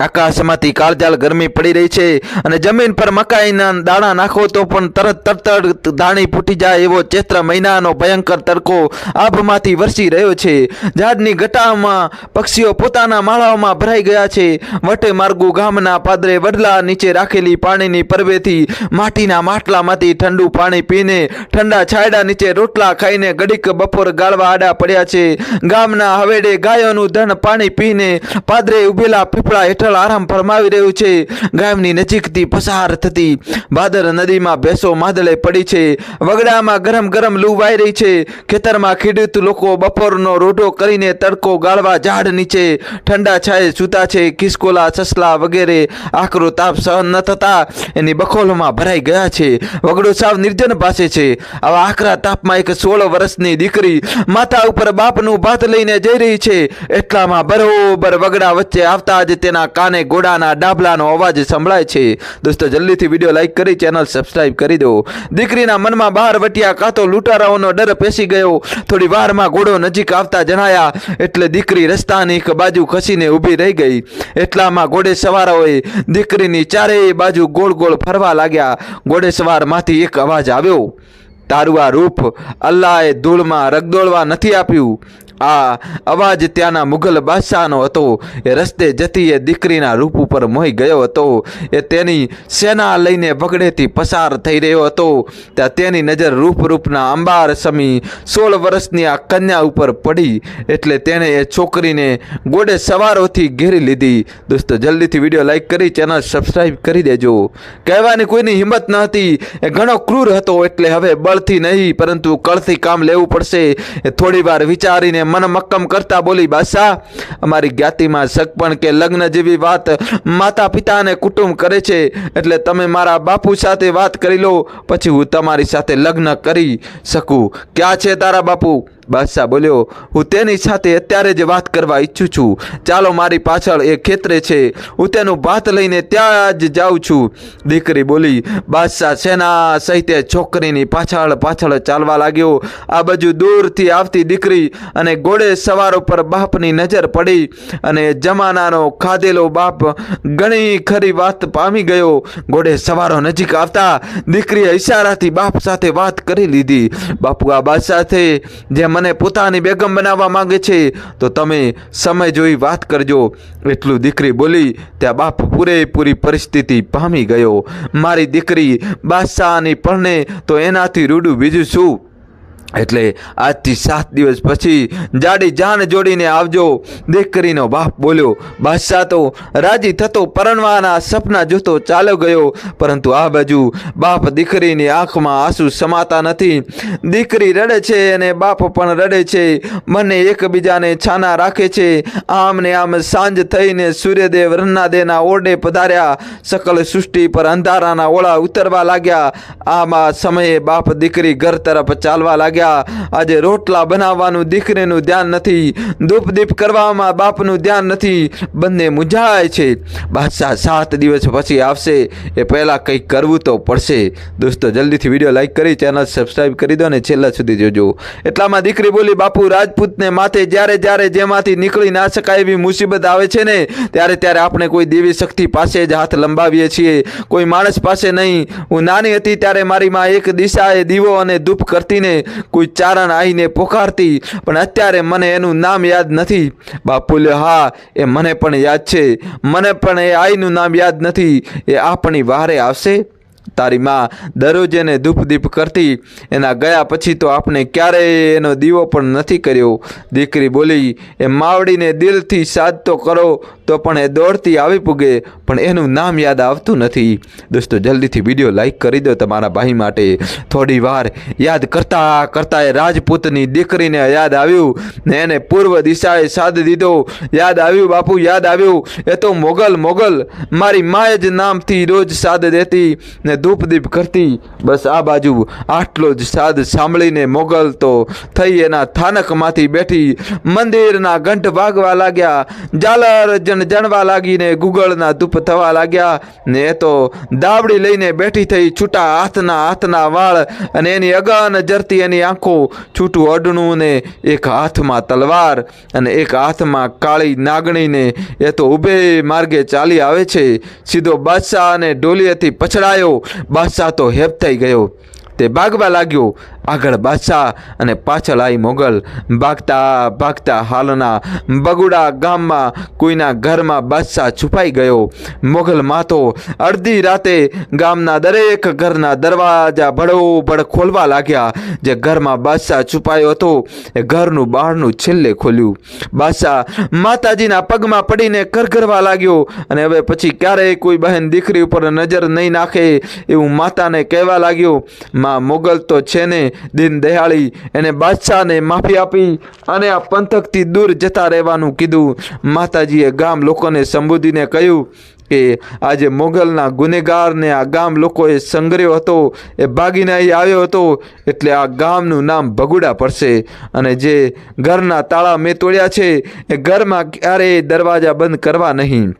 આકાશમાંથી કાળજાળ ગરમી પડી રહી છે અને જમીન પર મકાઈના દાણા નાખો તો પણ તરત તરત દાણી ફૂટી જાય એવો ચૈત્ર મહિનાનો ભયંકર તડકો આભમાંથી વરસી રહ્યો છે. ઝાડની ગટામાં પક્ષીઓ પોતાના માળાઓમાં ભરાઈ ગયા છે. વટે માર્ગુ ગામના પાદરે વડલા નીચે રાખેલી પાણીની પરવેથી માટીના માટલામાંથી ઠંડુ પાણી પીને ઠંડા છાયડા નીચે રોટલા ખાઈને ગડીક બપોર ગાળવા આડા પડ્યા છે. ગામના હવેડે ગાયોનું ધન પાણી પીને પાદરે ઉભેલા પીપળા હેઠળ આરામ ફરમાવી રહ્યું છે. ગામની નજીકથી પસાર થતી ભાદર નદીમાં ભેંસો માદળે પડી છે. વગડામાં ગરમ ગરમ લૂ વાઈ રહી છે. ખેતરમાં ખેડૂત લોકો બપોરનો રોટો કરીને તડકો ગાળવા ઝાડ નીચે ઠંડા છાયે સૂતા છે. ખિસકોલા, સસલા વગેરે આકરો તાપ સહન ન થતા એની બખોલમાં ભરાઈ ગયા છે. વગડો સાવ નિર્જન પાસે છે. આવા આકરા તાપમાં એક સોળ વર્ષની દીકરી માથા ઉપર બાપનું ભાત લઈને જઈ રહી છે. એટલામાં બરોબર વગડા વચ્ચે આવતા જ તેના કાને ઘોડાના ડાબલાનો અવાજ સંભળાય છે. દોસ્તો, જલ્દીથી વીડિયો લાઇક કરી ચેનલ સબસ્ક્રાઇબ કરી દો. દીકરીના મનમાં બહાર વટ્યા કાં તો લૂંટારાઓનો ડર પેસી ગયો. થોડી વારમાં ઘોડો નજીક આવતા જણાયા, એટલે દીકરી રસ્તાની એક બાજુ ખસીને ઊભી રહી ગઈ. એટલામાં ઘોડે સવારોએ દીકરીની ચારેય બાજુ ગોળ ગોળ ફરવા લાગ્યા. ઘોડે સવારમાંથી એક અવાજ આવ્યો. તારું આ રૂપ અલ્લાએ ધૂળમાં રગદોળવા નથી આપ્યું. આ અવાજ ત્યાંના મુઘલ બાદશાહનો હતો. એ રસ્તે જતી એ દીકરીના રૂપ ઉપર મોહી ગયો હતો. એ તેની સેના લઈને બગડેથી પસાર થઈ રહ્યો હતો. ત્યાં તેની નજર રૂપ રૂપના અંબાર સમી સોળ વર્ષની આ કન્યા ઉપર પડી એટલે તેણે એ છોકરીને ગોડે સવારોથી ઘેરી લીધી. દોસ્તો, જલ્દીથી વીડિયો લાઈક કરી, ચેનલ સબસ્ક્રાઈબ કરી દેજો. કહેવાની કોઈની હિંમત ન હતી. એ ઘણો ક્રૂર હતો એટલે હવે બળથી નહીં, પરંતુ કળથી કામ લેવું પડશે. એ થોડી વાર વિચારીને મન મક્કમ કરતા બોલી બાદશાહ અમારી જ્ઞાતિમાં સગપણ કે લગ્ન જેવી વાત માતા પિતા અને કુટુંબ કરે છે, એટલે તમે મારા બાપુ સાથે વાત કરી લો, પછી હું તમારી સાથે લગ્ન કરી શકું. ક્યાં છે તારા બાપુ? બાદશાહ બોલ્યો, હું તેની સાથે અત્યારે જ વાત કરવા ઈચ્છું છું. ચાલો, મારી પાછળ એ ખેતરે છે. હું તેનું ભાત લઈને ત્યાં જ જાઉં છું. દીકરી બોલી, બાદશાહ સેના સહિતે છોકરીની પાછળ પાછળ ચાલવા લાગ્યો. આ બાજુ દૂરથી આવતી દીકરી અને ઘોડે સવાર ઉપર બાપની નજર પડી અને જમાનાનો ખાધેલો બાપ ઘણી ખરી વાત પામી ગયો. ઘોડે સવારો નજીક આવતા દીકરીએ ઈશારાથી બાપ સાથે વાત કરી લીધી. બાપુ આ બાદશાહ જે મને પોતાની બેગમ બનાવવા માંગે છે, તો તમે સમય જોઈ વાત કરજો. એટલું દીકરી બોલી, ત્યાં બાપ પૂરેપૂરી પરિસ્થિતિ પામી ગયો. મારી દીકરી બાદશાહની પરણે તો એનાથી રૂડું બીજું શું? એટલે આજથી સાત દિવસ પછી જાડી જાન જોડીને આવજો. દીકરીનો બાપ બોલ્યો, બાદશાહ તો રાજી થતો પરણવાના સપના જોતો ચાલ્યો ગયો. પરંતુ આ બાજુ બાપ દીકરીની આંખમાં આંસુ સમાતા નથી. દીકરી રડે છે અને બાપ પણ રડે છે. મને એકબીજાને છાના રાખે છે. આમ ને આમ સાંજ થઈને સૂર્યદેવ રન્નાદેના ઓરડે પધાર્યા. સકલ સૃષ્ટિ પર અંધારાના ઓળા ઉતરવા લાગ્યા. આમાં સમયે બાપ દીકરી ઘર તરફ ચાલવા લાગ્યા. આજે રોટલા બનાવવાનું દીકરીનું ધ્યાન નથી. દૂપ દીપ કરવામાં બાપનું ધ્યાન નથી. બંને મૂંઝાય છે. બાદશાહ સાત દિવસ પછી આવશે. એ પહેલાં કંઈક કરવું તો પડશે. દોસ્તો, જલ્દીથી વીડિયો લાઈક કરી, ચેનલ સબસ્ક્રાઈબ કરી દો અને છેલ્લા સુધી જોજો. એટલામાં દીકરી બોલી, બાપુ, રાજપૂતને માથે જ્યારે જ્યારે જેમાંથી નીકળી ના શકાય એવી મુસીબત આવે છે ને, ત્યારે ત્યારે આપણે કોઈ દેવી શક્તિ પાસે જ હાથ લંબાવીએ છીએ. કોઈ માણસ પાસે નહીં. હું નાની હતી ત્યારે મારી માં એક દિશાએ દીવો અને ધૂપ કરતી ને કોઈ ચારણ આવીને પોકારતી, પણ અત્યારે મને એનું નામ યાદ નથી. બાપુ લ્યો, હા, એ મને પણ યાદ છે. મને પણ એ આઈનું નામ યાદ નથી. એ આપણી વારે આવશે. તારી માં દરરોજ એને દીપ કરતી. એના ગયા પછી તો આપણે ક્યારેય એનો દીવો પણ નથી કર્યો. દીકરી બોલી, એ માવડીને દિલથી સાધતો કરો તો પણ એ દોડતી આવી પૂગે, પણ એનું નામ યાદ આવતું નથી. દોસ્તો, જલ્દીથી વીડિયો લાઈક કરી દો તમારા ભાઈ માટે. થોડી વાર યાદ કરતા કરતા એ રાજપૂતની દીકરીને યાદ આવ્યું ને એને પૂર્વ દિશાએ સાદ દીધો. યાદ આવ્યું, બાપુ, યાદ આવ્યું. એ તો મોગલ મોગલ, મારી માએ જ નામથી રોજ સાદ દેતી ને ધૂપદીપ કરતી. બસ આ બાજુ આટલો જ સાદ સાંભળીને મોગલ તો થઈ એના થાનકમાંથી બેઠી. મંદિરના ઘંટ વાગવા લાગ્યા. ઝાલર જણ જણવા લાગીને ગુગળના ધૂપ થવા લાગ્યા. ને એ તો દાવડી લઈને બેઠી થઈ, છૂટા હાથના હાથના વાળ અને એની અગન જરતી એની આંખો છૂટું અડણું ને એક હાથમાં તલવાર અને એક હાથમાં કાળી નાગણીને એ તો ઊભે માર્ગે ચાલી આવે છે. સીધો બાદશાહ અને ડોલીએથી પછડાયો. બાદશાહ તો હેપ થઈ ગયો. તે ભાગવા લાગ્યો. આગળ બાદશાહ અને પાછળ આવી મોગલ. ભાગતા ભાગતા હાલના બગુડા ગામમાં કોઈના ઘરમાં બાદશાહ છુપાઈ ગયો. મોગલ માતો અડધી રાતે ગામના દરેક ઘરના દરવાજા ભડોભડ ખોલવા લાગ્યા. જે ઘરમાં બાદશાહ છુપાયો હતો, એ ઘરનું બહારનું છેલ્લે ખોલ્યું. બાદશાહ માતાજીના પગમાં પડીને કરઘરવા લાગ્યો અને હવે પછી ક્યારેય કોઈ બહેન દીકરી ઉપર નજર નહીં નાખે એવું માતાને કહેવા લાગ્યો. મોગલ તો છે ને દિન દયાળી. એને બાદશાહને માફી આપી અને આ પંથકથી દૂર જતા રહેવાનું કીધું. માતાજીએ ગામ લોકોને સંબોધીને કહ્યું કે આજે મોગલના ગુનેગારને આ ગામ લોકોએ સંગ્રહ્યો હતો. એ ભાગીને અહીં આવ્યો હતો. એટલે આ ગામનું નામ ભગુડા પડશે. અને જે ઘરના તાળા મેં તોડ્યા છે, એ ઘરમાં ક્યારેય દરવાજા બંધ કરવા નહીં.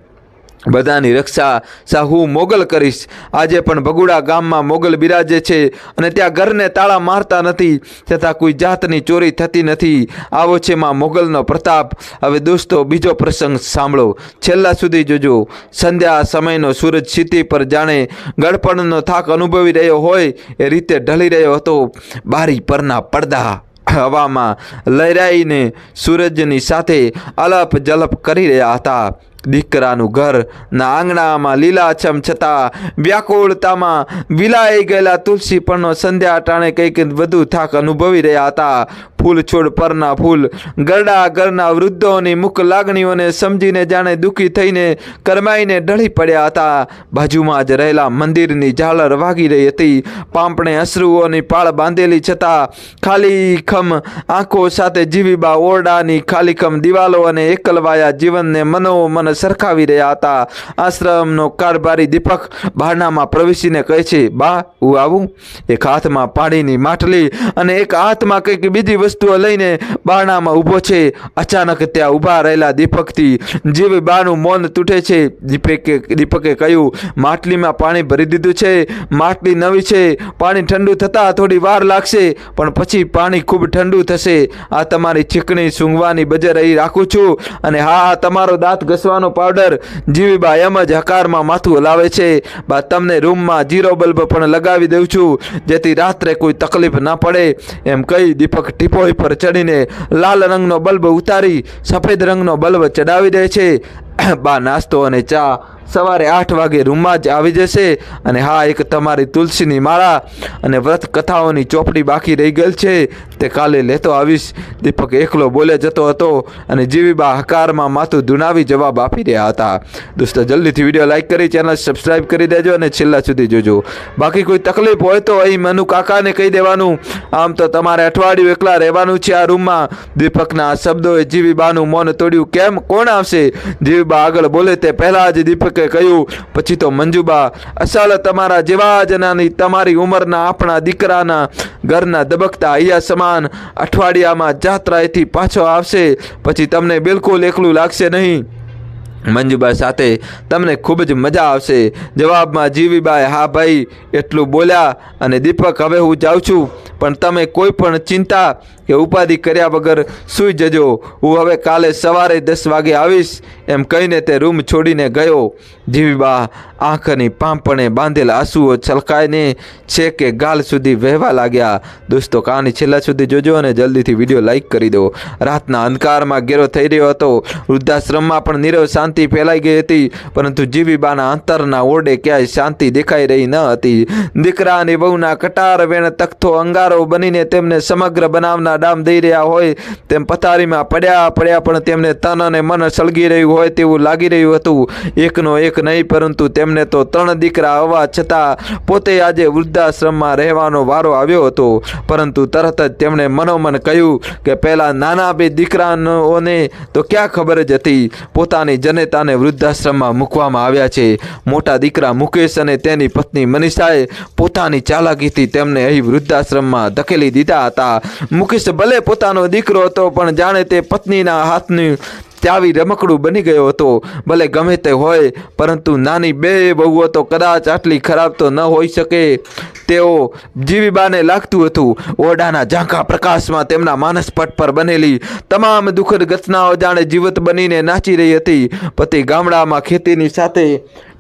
બધાની રક્ષા સા હું મોગલ કરીશ. આજે પણ ભગુડા ગામમાં મોગલ બિરાજે છે અને ત્યાં ઘરને તાળા મારતા નથી, તથા કોઈ જાતની ચોરી થતી નથી. આવો છે માં મોગલનો પ્રતાપ. હવે દોસ્તો, બીજો પ્રસંગ સાંભળો. છેલ્લા સુધી જોજો, સંધ્યા સમયનો સૂરજ સ્થિતિ પર જાણે ગળપણનો થાક અનુભવી રહ્યો હોય, એ રીતે ઢળી રહ્યો હતો બારી પરના પડદા હવામાં લહેરાઈને સૂરજની સાથે અલપ જલપ કરી રહ્યા હતા. દીકરાનું ઘર ના આંગણામાં લીલાછમ છતાં વ્યાકુળતામાં વિલાઈ ગયેલા તુલસી પરનો સંધ્યા ટાણે કંઈક વધુ થાક અનુભવી રહ્યા હતા. ફૂલ છોડ પરના ફૂલ. ગરડા ઘરના વૃદ્ધોની મુખ લાગણીઓને સમજીને જાણે દુઃખી થઈને કરમાઈને ઢળી પડ્યા હતા. બાજુમાં જ રહેલા મંદિરની ઝાલર વાગી રહી હતી. પાંપણે અશ્રુઓની પાળ બાંધેલી છતાં ખાલી ખમ આંખો સાથે જીવીબા ઓરડાની ખાલીખમ દિવાલો અને એકલવાયા જીવનને મનોમન સરખાવી રહ્યા હતા. આશ્રમનો કારભારી દીપક બહારનામાં પ્રવેશીને કહે છે, બા, હું આવું? એક હાથમાં પાણીની માટલી અને એક હાથમાં કંઈક બીજી વસ્તુઓ લઈને બારણામાં ઊભો છે. અચાનક ત્યાં ઊભા રહેલા દીપકથી જીવી બાનું મૌન તૂટે છે. દીપકે દીપકે કહ્યું, માટલીમાં પાણી ભરી દીધું છે. માટલી નવી છે. પાણી ઠંડુ થતાં થોડી વાર લાગશે, પણ પછી પાણી ખૂબ ઠંડુ થશે. આ તમારી ચીકણી સૂંઘવાની બજર અહીં રાખું છું. અને હા તમારો દાંત ઘસવાનો પાવડર જીવીબા એમ જ હકારમાં માથું હલાવે છે. બા, તમને રૂમમાં જીરો બલ્બ પણ લગાવી દઉં છું, જેથી રાત્રે કોઈ તકલીફ ના પડે. એમ કહી દીપક ટીપોઈ પર ચડીને લાલ રંગનો બલ્બ ઉતારી સફેદ રંગનો બલ્બ ચડાવી દે છે. બા નાસ્તો અને ચા સવારે આઠ વાગે રૂમમાં જ આવી જશે અને હા, એક તમારી તુલસીની માળા અને વ્રત કથાઓની ચોપડી બાકી રહી ગયેલ છે. તે કાલે લેતો આવીશ. દીપક એકલો બોલે જતો હતો અને જીવીબા હકારમાં માથું ધુણાવી જવાબ આપી રહ્યા હતા. દોસ્તો, જલ્દીથી વીડિયો લાઇક કરી, ચેનલ સબસ્ક્રાઈબ કરી દેજો અને છેલ્લા સુધી જોજો. બાકી કોઈ તકલીફ હોય તો અહીં મનુ કાકાને કહી દેવાનું. આમ તો તમારે અઠવાડિયું એકલા રહેવાનું છે આ રૂમમાં. દીપકના શબ્દોએ જીવીબાનું મૌન તોડ્યું. કેમ? કોણ આવશે? જીવીબા આગળ બોલે તે પહેલાં જ દીપકે કહ્યું. પછી તો મંજુબા, અસલ તમારા જેવા જ નાની તમારી ઉંમરના આપણા દીકરાના ઘરના ધબકતા હૈયા સમાન અઠવાડિયામાં જાત્રાએથી પાછો આવશે. પછી તમને બિલકુલ એકલું લાગશે નહીં. મંજુબા સાથે તમને ખૂબ જ મજા આવશે. જવાબમાં જીવીબાએ હા ભાઈ, એટલું બોલ્યા અને દીપક, હવે હું જાઉં છું, પણ તમે કોઈ પણ ચિંતા કે ઉપાધિ કર્યા વગર સૂઈ જજો. હું હવે કાલે સવારે દસ વાગે આવીશ. એમ કહીને તે રૂમ છોડીને ગયો. જીવીબા આંખની પાંપણે બાંધેલા આંસુઓ છલકાઈને છે કે ગાલ સુધી વહેવા લાગ્યા. દોસ્તો કહાની છેલ્લા સુધી જોજો અને જલ્દીથી વીડિયો લાઈક કરી દો. રાતના અંધકારમાં ઘેરો થઈ રહ્યો હતો. વૃદ્ધાશ્રમમાં પણ નીરવ શાંતિ ફેલાઈ ગઈ હતી, પરંતુ જીવીબાના અંતરના ઓરડે ક્યાંય શાંતિ દેખાઈ રહી ન હતી. દીકરા અને વહુના કટાર વેણ તખતો અંગારો બનીને તેમને સમગ્ર બનાવના ડામ દઈ રહ્યા હોય, તેમ પથારીમાં પડ્યા પડ્યા પણ તેમને તન અને મન સળગી રહ્યું હોય તેવું લાગી રહ્યું હતું. એકનો એક નહીં, પરંતુ તેમને તો ત્રણ દીકરા હોવા છતાં પોતે આજે વૃદ્ધાશ્રમમાં રહેવાનો વારો આવ્યો હતો. પરંતુ તરત જ તેમણે મનોમન કહ્યું કે પહેલાં નાના બે દીકરાઓને તો ક્યાં ખબર જ હતી? પોતાની જનની માન્યતાને વૃદ્ધાશ્રમમાં મૂકવામાં આવ્યા છે. મોટા દીકરા મુકેશ અને તેની પત્ની મનીષાએ પોતાની ચાલાકીથી તેમને અહીં વૃદ્ધાશ્રમમાં ધકેલી દીધા હતા. મુકેશ ભલે પોતાનો દીકરો હતો, પણ જાણે તે પત્નીના હાથની ચાવી રમકડું બની ગયો હતો. ભલે ગમે તે હોય, પરંતુ નાની બે બહુઓ તો કદાચ આટલી ખરાબ તો ન હોઈ શકે. તેઓ જીવીબાને લાગતું હતું. ઓરડાના ઝાંખા પ્રકાશમાં તેમના માનસપટ પર બનેલી તમામ દુઃખદ ઘટનાઓ જાણે જીવત બનીને નાચી રહી હતી. પતિ ગામડામાં ખેતીની સાથે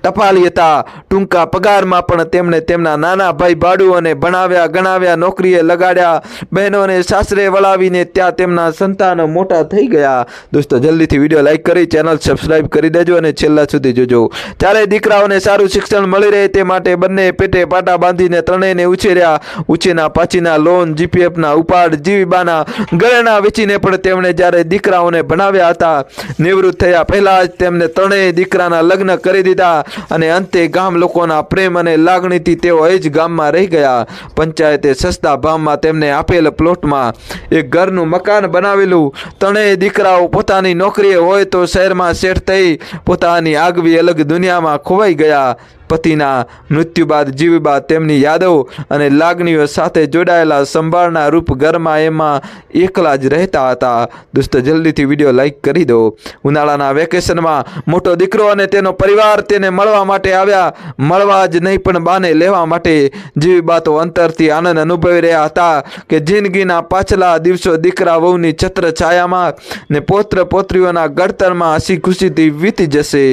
ટપાલી હતા. ટૂંકા પગારમાં પણ તેમણે તેમના નાના ભાઈ ભાડુઓને ભણાવ્યા, ગણાવ્યા, નોકરીએ લગાડ્યા. બહેનોને સાસરે વળાવીને ત્યાં તેમના સંતાનો મોટા થઈ ગયા. દોસ્તો, જલ્દીથી વીડિયો લાઇક કરી, ચેનલ સબસ્ક્રાઈબ કરી દેજો અને છેલ્લા સુધી જોજો. ચારે દીકરાઓને સારું શિક્ષણ મળી રહે તે માટે બંને પેટે પાટા બાંધીને ત્રણેયને ઉછેર્યા. ઉછેના પાછીના લોન, જીપીએફના ઉપાડ, જીવીબાના ઘરેણા વેચીને પણ તેમણે જ્યારે દીકરાઓને ભણાવ્યા હતા, નિવૃત્ત થયા પહેલાં જ તેમને ત્રણેય દીકરાના લગ્ન કરી દીધા. અને અંતે ગામ લોકોના પ્રેમ અને લાગણીથી તેઓ એ જ ગામમાં રહી ગયા. પંચાયતે સસ્તા ભાવમાં તેમને આપેલ પ્લોટમાં એક ઘરનું મકાન બનાવેલું. ત્રણેય દીકરાઓ પોતાની નોકરીએ હોય તો શહેરમાં સેટ થઈ પોતાની આગવી અલગ દુનિયામાં ખોવાઈ ગયા. પતિના મૃત્યુ બાદ જીવ બાદ તેમની યાદો અને લાગણીઓ સાથે જોડાયેલા સંભાળના રૂપ ઘરમાં એમાં એકલા જ રહેતા હતા. દોસ્તો, જલ્દીથી વીડિયો લાઈક કરી દો. ઉનાળાના વેકેશનમાં મોટો દીકરો અને તેનો પરિવાર તેને મળવા માટે આવ્યા. મળવા જ નહીં, પણ બાને લેવા માટે જીવી બાતો અંતરથી આનંદ અનુભવી રહ્યા હતા કે જિંદગીના પાછલા દિવસો દીકરા વહુની છત્ર છાયામાં ને પોત્ર પોત્રીઓના ઘડતરમાં હસી ખુશીથી વીતી જશે.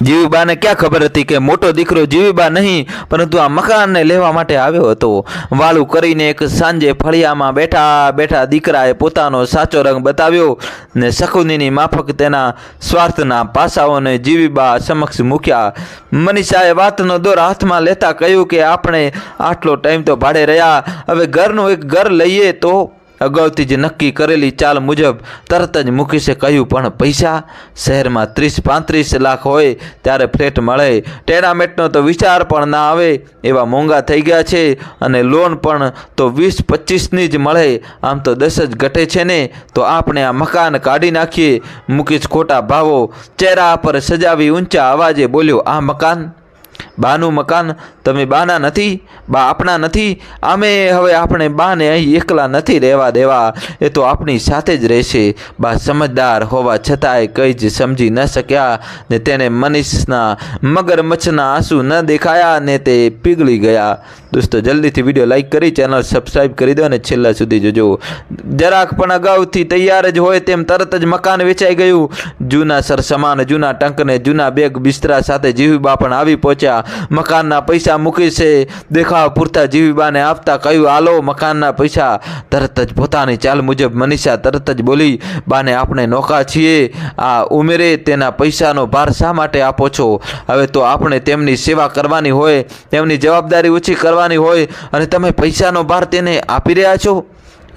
જીવીબાને ક્યાં ખબર હતી કે મોટો દીકરો જીવીબા નહીં, પરંતુ આ મકાનને લેવા માટે આવ્યો હતો. વાળું કરીને એક સાંજે ફળિયામાં બેઠા બેઠા દીકરાએ પોતાનો સાચો રંગ બતાવ્યો ને શકુનીની માફક તેના સ્વાર્થના પાસાઓને જીવીબા સમક્ષ મૂક્યા. મનીષાએ વાતનો દોર હાથમાં લેતા કહ્યું કે, આપણે આટલો ટાઈમ તો ભાડે રહ્યા, હવે ઘરનું એક ઘર લઈએ તો અગાઉથી જ નક્કી કરેલી ચાલ મુજબ તરત જ મુકેશે કહ્યું, પણ પૈસા શહેરમાં ત્રીસ પાંત્રીસ લાખ હોય ત્યારે ફ્લેટ મળે. ટેનામેટનો તો વિચાર પણ ના આવે. એવા મોંઘા થઈ ગયા છે અને લોન પણ તો વીસ પચીસની જ મળે. આમ તો દસ જ ઘટે છે ને. તો આપણે આ મકાન કાઢી નાખીએ. મુકેશ ખોટા ભાવો ચહેરા પર સજાવી ઊંચા અવાજે બોલ્યો, આ મકાન બાનું મકાન તમે બાના નથી, બા આપણા નથી, અમે હવે આપણે બાને અહીં એકલા નથી રહેવા દેવા. એ તો આપણી સાથે જ રહેશે. બા સમજદાર હોવા છતાંય કંઈ જ સમજી ન શક્યા ને તેને મનીષના મગરમચ્છના આંસુ ન દેખાયા ને તે પીગળી ગયા. દોસ્તો, જલ્દીથી વીડિયો લાઇક કરી ચેનલ સબસ્ક્રાઈબ કરી દો અને છેલ્લા સુધી જોજો. જરાક પણ અગાઉથી તૈયાર જ હોય તેમ તરત જ મકાન વેચાઈ ગયું. જૂના સરસમાન, જૂના ટંકને, જૂના બેગ બિસ્તરા સાથે જીવીબા પણ આવી પહોંચ્યા. મકાનના પૈસા મૂકી છે. દેખાવ પૂરતા જીવીબાને આપતા કહ્યું આલો મકાનના પૈસા. તરત જ પોતાની ચાલ મુજબ મનીષા તરત જ બોલી, બાને આપણે નોકા છીએ. આ ઉમેરે, તેના પૈસાનો ભાર શા માટે આપો છો? હવે તો આપણે તેમની સેવા કરવાની હોય. તેમની જવાબદારી ઓછી કરવાની હોય અને તમે પૈસાનો ભાર તેને આપી રહ્યા છો?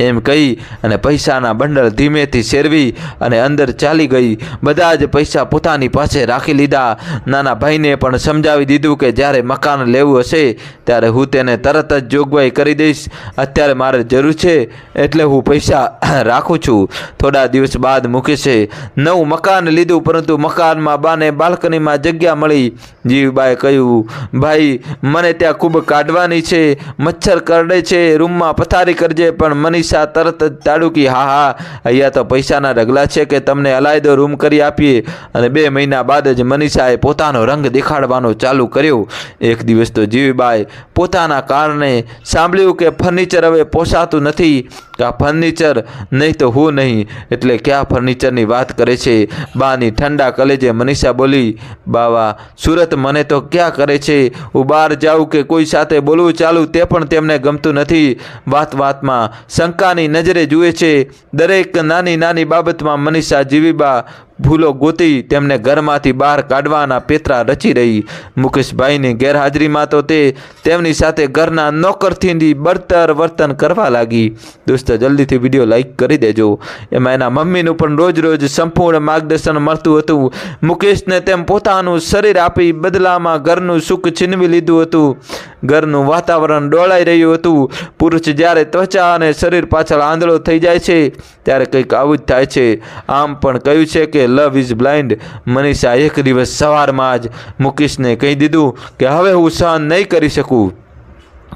એમ કહી અને પૈસાના બંડલ ધીમેથી શેરવી અને અંદર ચાલી ગઈ. બધા જ પૈસા પોતાની પાસે રાખી લીધા. નાના ભાઈને પણ સમજાવી દીધું કે જ્યારે મકાન લેવું હશે ત્યારે હું તેને તરત જ જોગવાઈ કરી દઈશ. અત્યારે મારે જરૂર છે એટલે હું પૈસા રાખું છું. થોડા દિવસ બાદ મુકેશે. નવું મકાન લીધું, પરંતુ મકાનમાં બાને બાલ્કનીમાં જગ્યા મળી. જીવબાએ કહ્યું, ભાઈ, મને ત્યાં ખૂબ કાઢવાની છે. મચ્છર કરડે છે. રૂમમાં પથારી કરજે, પણ મનીષા તરત જ તાડુકી, હા હા, અહીંયા તો પૈસાના ઢગલા છે કે તમને અલાયદો રૂમ કરી આપીએ. અને બે મહિના બાદ જ મનીષાએ પોતાનો રંગ દેખાડવાનો ચાલુ કર્યો. એક દિવસ તો જીવીબાએ પોતાના કારણે સાંભળ્યું કે ફર્નિચર હવે પોસાતું નથી. કે ફર્નિચર નહીં તો હું નહીં. એટલે ક્યાં ફર્નિચરની વાત કરે છે બાની ઠંડા કલેજે મનીષા બોલી, બાવા, સુરત મને તો ક્યાં કરે છે? હું બહાર જાઉં કે કોઈ સાથે બોલવું ચાલું તે પણ તેમને ગમતું નથી. વાત વાતમાં શંકાની નજરે જુએ છે. દરેક નાની નાની બાબતમાં મનીષા જીવીબા ભૂલો ગોતી તેમને ઘરમાંથી બહાર કાઢવાના પેતરા રચી રહી. મુકેશભાઈની ગેરહાજરીમાં તો તે તેમની સાથે ઘરના નોકરથી બળતર વર્તન કરવા લાગી. દોસ્તો, જલ્દીથી વીડિયો લાઈક કરી દેજો. એમાં એના મમ્મીનું પણ રોજ રોજ સંપૂર્ણ માર્ગદર્શન મળતું હતું. મુકેશને તેમ પોતાનું શરીર આપી બદલામાં ઘરનું સુખ છીનવી લીધું હતું. ઘરનું વાતાવરણ ડોળાઈ રહ્યું હતું. પુરુષ જ્યારે ત્વચા અને શરીર પાછળ આંધળો થઈ જાય છે, ત્યારે કંઈક આવું જ થાય છે. આમ પણ કહ્યું છે કે લવ ઇઝ બ્લાઇન્ડ મનીષા એક દિવસ સવારમાં જ મુકેશને કહી દીધું કે હવે હું સહન નહીં કરી શકું.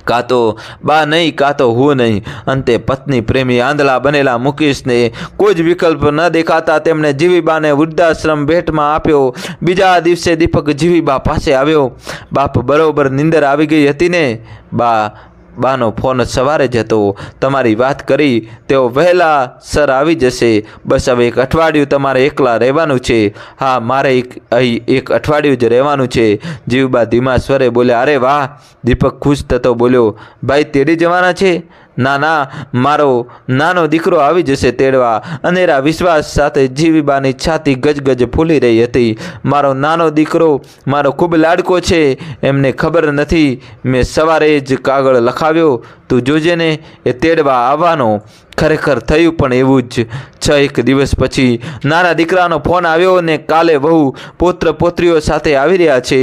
કાં તો બા નહીં, કાં તો હું નહીં. અંતે પત્ની પ્રેમી આંધળા બનેલા મુકેશને કોઈ જ વિકલ્પ ન દેખાતા તેમણે જીવીબાને વૃદ્ધાશ્રમ ભેટમાં આપ્યો. બીજા દિવસે દીપક જીવીબા પાસે આવ્યો. બાપ બરોબર નિંદર આવી ગઈ હતી ને? બા બાનો ફોન સવારે જ હતો. તમારી વાત કરી, તેઓ વહેલા સર આવી જશે. બસ હવે એક અઠવાડિયું તમારે એકલા રહેવાનું છે. હા, મારે એક, અહીં એક અઠવાડિયું જ રહેવાનું છે. જીવબા ધીમા સ્વરે બોલ્યા, અરે વાહ! દીપક ખુશ થતો બોલ્યો, ભાઈ તેડી જવાના છે? ના ના મારો નાનો દીકરો આવી જશે તેડવા. અનેરા વિશ્વાસ સાથે જીવીબાની છાતી ગજગજ ફૂલી રહી હતી. મારો નાનો દીકરો, મારો ખૂબ લાડકો છે, એમને ખબર નથી. મેં સવારે જ કાગળ લખાવ્યો, તું જોજે ને એ તેડવા આવવાનો. ખરેખર થયું પણ એવું જ. છ એક દિવસ પછી નાના દીકરાનો ફોન આવ્યો ને કાલે વહુ પુત્ર પુત્રીઓ સાથે આવી રહ્યા છે.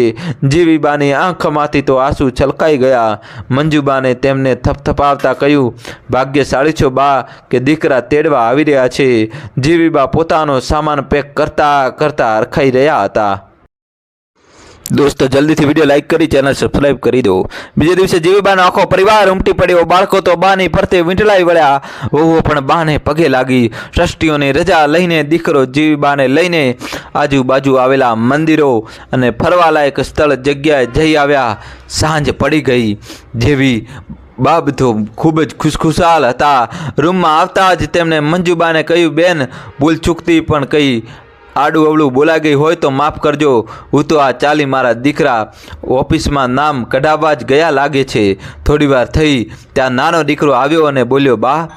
જીવીબાની આંખમાંથી તો આંસુ છલકાઈ ગયા. મંજુબાને તેમને થપથપાવતા કહ્યું, ભાગ્યશાળી છો બા કે દીકરા તેડવા આવી રહ્યા છે. જીવીબા પોતાનો સામાન પેક કરતા કરતા અરખાઈ રહ્યા હતા. દોસ્તો, જલ્દીથી વીડિયો લાઈક કરી ચેનલ સબસ્ક્રાઇબ કરી દો. બીજે દિવસે જીવીબાનો આખો પરિવાર ઉમટી પડ્યો. બાળકો તો બાની ફરતે વીંટલાઈ વળ્યા. ઓહો પણ બાને પગે લાગી. ટ્રસ્ટીઓની રજા લઈને દીકરો જીવીબાને લઈને આજુબાજુ આવેલા મંદિરો અને ફરવાલાયક સ્થળ જગ્યાએ જઈ આવ્યા. સાંજ પડી ગઈ. જેવી બાબ તો ખૂબ જ ખુશખુશાલ હતા. રૂમમાં આવતા જ તેમણે મંજુબાને કહ્યું, બેન, ભૂલ ચૂકતી પણ કહી આડું અવળું બોલા ગઈ હોય તો માફ કરજો. હું તો આ ચાલી મારા દીકરા ઓફિસમાં નામ કઢાવવા જ ગયા લાગે છે. થોડી વાર થઈ, ત્યાં નાનો દીકરો આવ્યો અને બોલ્યો, બા,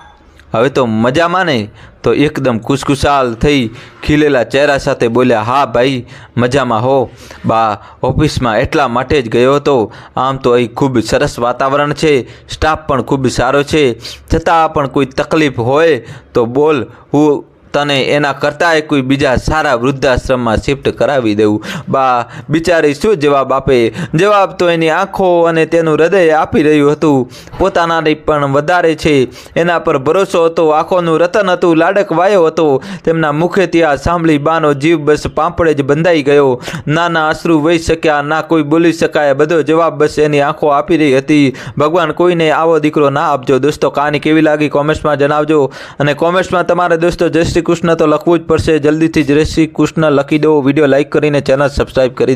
હવે તો મજામાં ને? તો એકદમ ખુશખુશાલ થઈ ખીલેલા ચહેરા સાથે બોલ્યા, હા ભાઈ, મજામાં હો. બા, ઓફિસમાં એટલા માટે જ ગયો હતો. આમ તો અહીં ખૂબ સરસ વાતાવરણ છે. સ્ટાફ પણ ખૂબ સારો છે. છતાં પણ કોઈ તકલીફ હોય તો બોલ. હું તને એના કરતાંય કોઈ બીજા સારા વૃદ્ધાશ્રમમાં શિફ્ટ કરાવી દેવું. બા, બિચારી શું જવાબ આપે? જવાબ તો એની આંખો અને તેનું હૃદય આપી રહ્યું હતું. પોતાનાની પણ વધારે છે. એના પર ભરોસો હતો. આંખોનું રતન હતું. લાડક વાયો હતો. તેમના મુખેથી આ સાંભળી બાનો જીવ બસ પાંપડે જ બંધાઈ ગયો. નાના અશ્રુ વહી શક્યા. ના કોઈ બોલી શકાય. બધો જવાબ બસ એની આંખો આપી રહી હતી. ભગવાન કોઈને આવો દીકરો ના આપજો. દોસ્તો, કહાની કેવી લાગી? કોમેન્ટ્સમાં જણાવજો. અને કોમેન્ટ્સમાં તમારે દોસ્તો જય શ્રી કૃષ્ણ તો લખવું જ પડશે. જલ્દીથી જય શ્રી કૃષ્ણ લખી દો. વીડિયો લાઇક કરીને ચેનલ સબસ્ક્રાઈબ કરી દો.